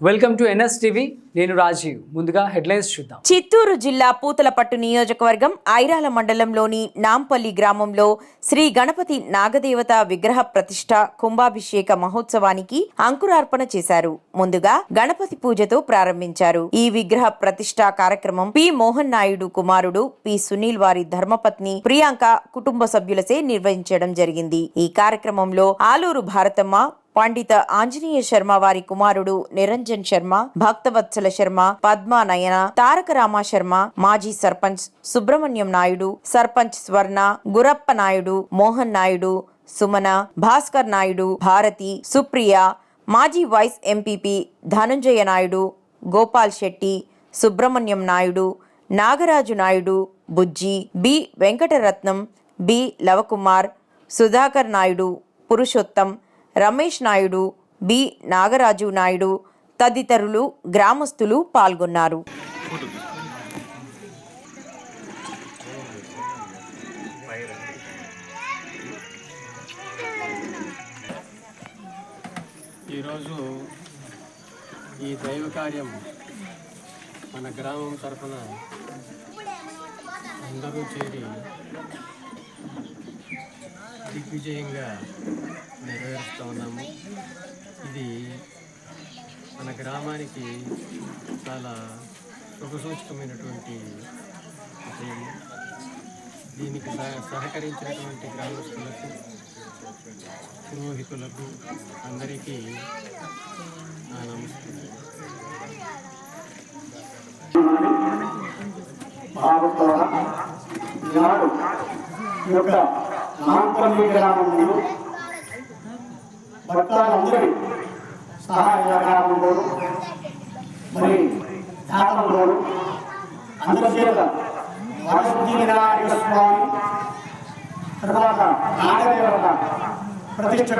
Welcome to NS TV నేను రాజీవ్. ముందుగా headlines చూద్దాం. చిత్తూరు జిల్లా పూతలపట్టు నియోజకవర్గం ఐరాల మండలంలోని నాంపల్లి గ్రామంలో శ్రీ గణపతి నాగదేవత విగ్రహ ప్రతిష్ట కుంభాభిషేక మహోత్సవానికి అంకురార్పణ చేశారు. ముందుగా గణపతి పూజతో ప్రారంభించారు. ఈ విగ్రహ ప్రతిష్ట కార్యక్రమం పి మోహన్ నాయుడు కుమారుడు పి సునీల్ వారి ధర్మపత్ని ప్రియాంక కుటుంబ సభ్యులసే నిర్వహించడం జరిగింది. ఈ కార్యక్రమంలో ఆలూరు భారతమ్మ పండిత ఆంజనేయ శర్మ వారి కుమారుడు నిరంజన్ శర్మ భక్తవత్సల శర్మ పద్మా నయన తారక రామ శర్మ మాజీ సర్పంచ్ సుబ్రహ్మణ్యం నాయుడు సర్పంచ్ స్వర్ణ గురప్ప నాయుడు మోహన్ నాయుడు సుమన భాస్కర్ నాయుడు భారతి సుప్రియ మాజీ vice MPP Dhananjaya Naidu Gopal Shetty Subrahmanyam Naidu Nagaraju Naidu Bujji B Venkataratnam B Lavakumar Sudhakar Naidu Purushottam Ramesh Naidu B. Nagaraju Naidu తదితరులు గ్రామస్తులు పాల్గొన్నారు. ఈరోజు ఈ దైవ కార్యం మన గ్రామం తరఫున అందరూ చేరి దిగ్విజయంగా నెరవేరుస్తూ ఉన్నాము. ఇది మన గ్రామానికి చాలా శుభసూచకమైనటువంటి విషయం. దీనికి సహకరించినటువంటి గ్రామస్తులకు పురోహితులకు అందరికీ నా నమస్కారం. భారతోడ ఈనాడు ఈ యొక్క నాంపల్లి గ్రామంలో భక్తులందరి సహాయ గ్రామంలో మరి దాతంలో అందరి చేత వరసిద్ధి వినాయక స్వామి తర్వాత నాగదేవత ప్రతిష్ట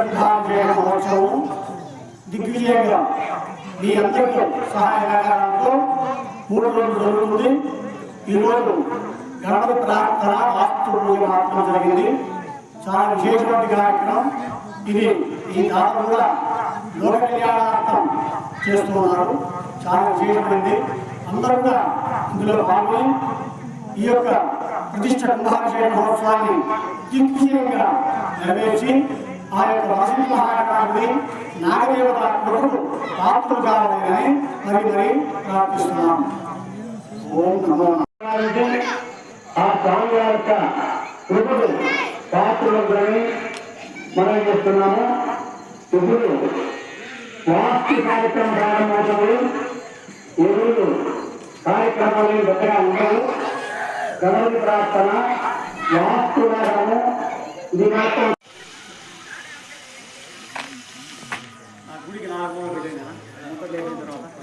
చేయడం మహోత్సవం దిగ్విజయంగా మీ అందరికీ సహాయకారంతో మూడు రోజులు జరుగుతుంది. ఈరోజు గణపతి ప్రార్థన వాస్తు పూజ మాత్రం జరిగింది. చాలా విశేషమైన కార్యక్రమం. ఇది ఈ దాత కూడా లోక కళ్యాణార్థం చేస్తున్నారు. చాలా విశేషమైంది. అందరూ కూడా ఇందులో పాల్గొని ఈ యొక్క ప్రతిష్ట కుంభాభిషేక మహోత్సవాన్ని దిగ్విజయంగా నెరవేర్చి ఆ యొక్క వసతి మహారాజుని నాగదేవత కొడుకు పాత్రలు కావాలని మరి మరి ప్రార్థిస్తున్నాం. ఓం నమో ఆ స్వామి యొక్క కృపలు పాత్రలని మనం చేస్తున్నాము ఇప్పుడు వాస్తు కార్యక్రమం ప్రారంభమవుతుంది. ఈ రోజు కార్యక్రమాలు పెద్దగా ఉండవు. గణపతి ప్రార్థన వాస్తు వేదము ఇది మాత్రం ఆ గుడికి నాకు పెట్టిన తర్వాత.